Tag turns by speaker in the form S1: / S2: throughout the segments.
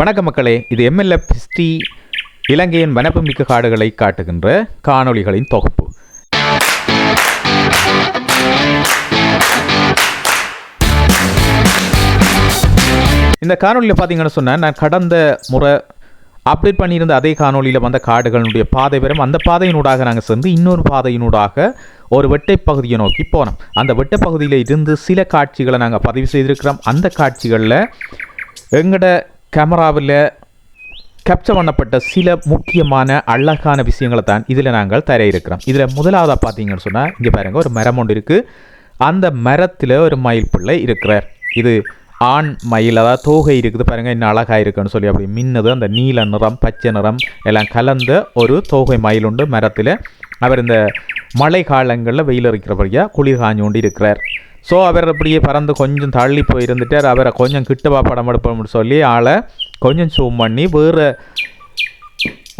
S1: வணக்க மக்களே இது எம்எல்எஃப் ஹிஸ்டி இலங்கையின் வனப்புமிக்க காடுகளை காட்டுகின்ற காணொளிகளின் தொகுப்பு. இந்த காணொளியில் பார்த்தீங்கன்னு சொன்னால் நான் கடந்த முறை அப்டேட் பண்ணியிருந்த அதே காணொளியில் வந்த காடுகளுடைய பாதை பெறும் அந்த பாதையினூடாக நாங்கள் சென்று இன்னொரு பாதையினூடாக ஒரு வெட்டை பகுதியை நோக்கி போனோம். அந்த வெட்டை பகுதியில் இருந்து சில காட்சிகளை நாங்கள் பதிவு செய்திருக்கிறோம். அந்த காட்சிகளில் எங்களோட கேமராவில் கேப்சர் பண்ணப்பட்ட சில முக்கியமான அழகான விஷயங்களை தான் இதில் நாங்கள் தர இருக்கிறோம் இதில் முதலாவதாக பார்த்தீங்கன்னு சொன்னால் இங்கே பாருங்கள் ஒரு மரம் ஒன்று இருக்குது அந்த மரத்தில் ஒரு மயில் பிள்ளை இருக்கிறார். இது ஆண் மயில் அதாவது தோகை இருக்குது பாருங்கள் இன்னும் அழகாக இருக்குன்னு சொல்லி அப்படி மின்னது. அந்த நீல நிறம் பச்சை நிறம் எல்லாம் கலந்த ஒரு தோகை மயில் உண்டு மரத்தில். அவர் இந்த மழை காலங்களில் வெயில் இருக்கிறபடியாக குளிர் காஞ்சு கொண்டு இருக்கிறார். ஸோ அவர் அப்படியே பறந்து கொஞ்சம் தள்ளி போயிருந்துட்டார் அவரை கொஞ்சம் கிட்டவா படம் எடுப்போம்னு சொல்லி ஆளை கொஞ்சம் சூம் பண்ணி வேறு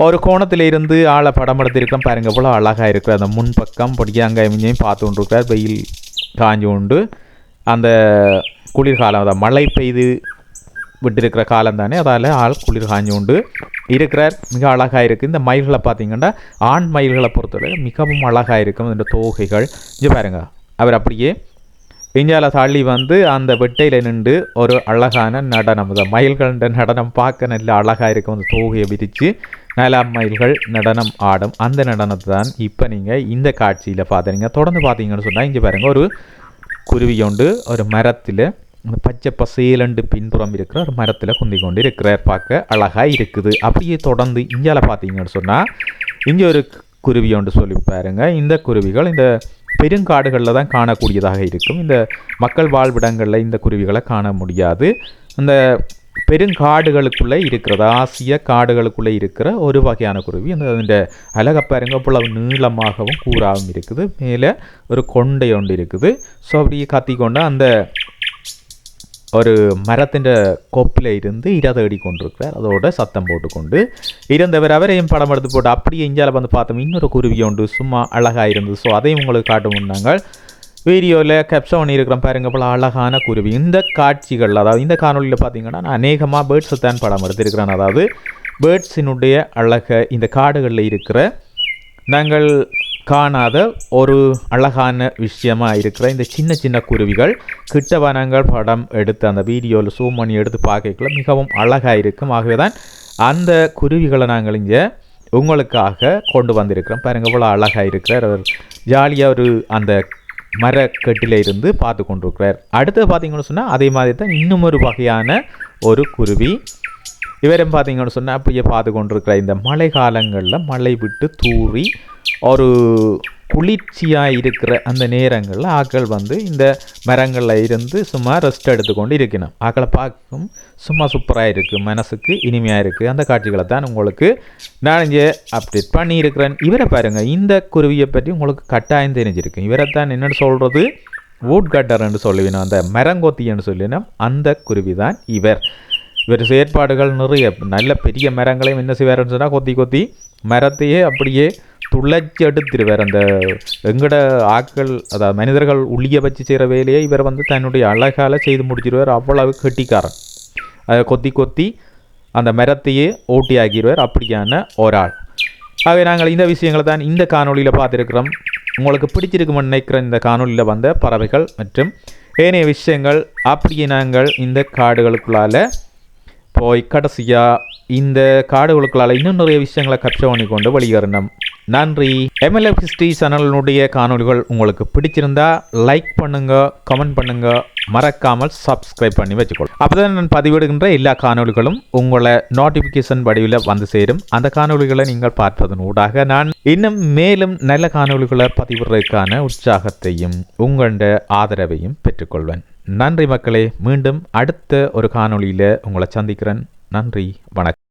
S1: ஒரு கோணத்தில் இருந்து ஆளை படம் எடுத்திருக்கிறோம் பாருங்க. இவ்வளோ அழகாக இருக்குது அந்த முன்பக்கம் படியாங்க இங்கேயும் பார்த்து கொண்டிருக்கிறார் வெயில் காஞ்சு கொண்டு அந்த குளிர்காலம் அதான் மழை பெய்து விட்டிருக்கிற காலம் தானே. அதால் ஆள் குளிர் காஞ்சு கொண்டு இருக்கிறார். மிக அழகாக இருக்குது இந்த மயில்களை பார்த்தீங்கன்னா ஆண் மயில்களை பொறுத்தவரை மிகவும் அழகாக இருக்கும். இந்த தோகைகள். இங்கே பாருங்க. அவர் அப்படியே இஞ்சால தள்ளி வந்து அந்த வெட்டையில் நின்று ஒரு அழகான நடனம் இந்த மயில்கள நடனம் பார்க்க நல்ல அழகாக இருக்கும். அந்த தோகையை விரித்து நிலா மயில்கள் நடனம் ஆடும். அந்த நடனத்தை தான் இப்போ நீங்கள் இந்த காட்சியில் பார்த்துறீங்க தொடர்ந்து பார்த்தீங்கன்னு சொன்னால் இங்கே பாருங்கள் ஒரு குருவி கொண்டு ஒரு மரத்தில் அந்த பச்சை பசேலண்டு பின்புறம் இருக்கிற ஒரு மரத்தில் குந்தி கொண்டு இருக்கிறார். பார்க்க அழகாக இருக்குது. அப்படியே தொடர்ந்து இந்தியாவில் பார்த்தீங்கன்னு சொன்னால் இங்கே ஒரு குருவி ஒன்று சொல்லி பாருங்க. இந்த குருவிகள் இந்த பெருங்காடுகளில் தான் காணக்கூடியதாக இருக்கும். இந்த மக்கள் வாழ்விடங்களில் இந்த குருவிகளை காண முடியாது. இந்த பெருங்காடுகளுக்குள்ளே இருக்கிறது ஆசிய காடுகளுக்குள்ளே இருக்கிற ஒரு வகையான குருவி. அந்த அதிൻ്റെ அழகை பாருங்க நீளமாகவும் கூறாகவும் இருக்குது. மேலே ஒரு கொண்டை ஒன்று இருக்குது. ஸோ அப்படி கத்தி கொண்டு அந்த ஒரு மரத்தின் கொப்பில் இருந்து இரை தேடி கொண்டிருக்கிறார். அதோட சத்தம் போட்டுக்கொண்டு இருந்தவர் அவரையும் படம் எடுத்து போட்டு அப்படியே இஞ்சால வந்து பார்த்தோம். இன்னொரு குருவி உண்டு. சும்மா அழகாக இருந்து ஸோ அதையும் உங்களுக்கு காட்டும் நாங்கள். வீடியோவில் கேப்சர் பண்ணியிருக்கிறோம் பாருங்க போல அழகான குருவி. இந்த காட்சிகள் அதாவது இந்த காணொலியில் பார்த்தீங்கன்னா நான் அநேகமாக பேர்ட்ஸை தான் படம் எடுத்திருக்கிறேன். அதாவது பேர்ட்ஸினுடைய அழகை இந்த காடுகளில் இருக்கிற நாங்கள் காணாத ஒரு அழகான விஷயமாக இருக்கிற இந்த சின்ன சின்ன குருவிகள் கிட்ட வனங்கள் படம் எடுத்து அந்த வீடியோவில் சூம் பண்ணி எடுத்து பார்க்கக்குள்ள மிகவும் அழகாக இருக்கும். ஆகவே தான் அந்த குருவிகளை நாங்கள் இங்கே உங்களுக்காக கொண்டு வந்திருக்கிறோம். பாருங்க இவ்வளோ அழகாக இருக்கிறார். அவர் ஜாலியாக ஒரு அந்த மரக்கட்டில இருந்து பார்த்து கொண்டிருக்கிறார். அடுத்தது பார்த்தீங்கன்னு சொன்னால் அதே மாதிரி தான் இன்னும் ஒரு வகையான ஒரு குருவி. இவரும் பார்த்தீங்கன்னு சொன்னால் அப்படியே பார்த்து கொண்டிருக்கிற இந்த மழை காலங்களில் மழை விட்டு தூறி ஒரு குளிர்ச்சியாக இருக்கிற அந்த நேரங்களில் ஆக்கள் வந்து இந்த மரங்களில் இருந்து சும்மா ரெஸ்ட் எடுத்துக்கொண்டு இருக்கணும் ஆக்களை பார்க்கும் சும்மா சூப்பராக இருக்குது மனசுக்கு இனிமையாக இருக்குது அந்த காட்சிகளை தான் உங்களுக்கு நான் இங்கே அப்டேட் பண்ணியிருக்கிறேன். இவரை பாருங்கள் இந்த குருவியை பற்றி உங்களுக்கு கட்டாயம் தெரிஞ்சிருக்கு இவரை தான் என்னென்னு சொல்கிறது வூட் கட்டர்ன்னு சொல்லுவினோம் அந்த மரங்கொத்தின்னு சொல்லினோம் அந்த குருவி தான் இவர். இவர் செயற்பாடுகள் நிறைய நல்ல பெரிய மரங்களையும் என்ன செய்வார்னு சொன்னால் கொத்தி கொத்தி மரத்தையே அப்படியே துளைச்சி எடுத்துருவார் அந்த எங்கட ஆக்கள் அதாவது மனிதர்கள் உளிய வச்சு செய்கிற வேலையை இவர் வந்து தன்னுடைய அழகால் செய்து முடிச்சிருவார். அவ்வளவு கெட்டிக்காரன். அதை கொத்தி கொத்தி அந்த மரத்தையே ஓட்டி ஆக்கிடுவார் அப்படியான ஒரு ஆள் ஆகவே நாங்கள் இந்த விஷயங்களை தான் இந்த காணொலியில் பார்த்துருக்கிறோம். உங்களுக்கு பிடிச்சிருக்குமென்னு நினைக்கிற இந்த காணொலியில் வந்த பறவைகள் மற்றும் ஏனைய விஷயங்கள். அப்படியே நாங்கள் இந்த காடுகளுக்குள்ளால் போய் கடைசியாக இந்த காடுகளுக்களால் இன்னும் நிறைய விஷயங்களை கற்று பண்ணி கொண்டு வெளியேறணும். நன்றி. எம்எல்எஃப் ஹிஸ்ட்ரி சேனலினுடைய காணொலிகள் உங்களுக்கு பிடிச்சிருந்தா லைக் பண்ணுங்க கமெண்ட் பண்ணுங்க. மறக்காமல் சப்ஸ்கிரைப் பண்ணி வச்சுக்கொள்ளும் அப்போதான் நான் பதிவிடுகின்ற எல்லா காணொலிகளும் உங்களை நோட்டிஃபிகேஷன் வடிவில் வந்து சேரும். அந்த காணொலிகளை நீங்கள் பார்ப்பதன் ஊடாக நான் இன்னும் மேலும் நல்ல காணொலிகளை பதிவிடுறதுக்கான உற்சாகத்தையும் உங்களோட ஆதரவையும் பெற்றுக்கொள்வேன். நன்றி மக்களே மீண்டும் அடுத்த ஒரு காணொளியில் உங்களை சந்திக்கிறேன். நன்றி வணக்கம்.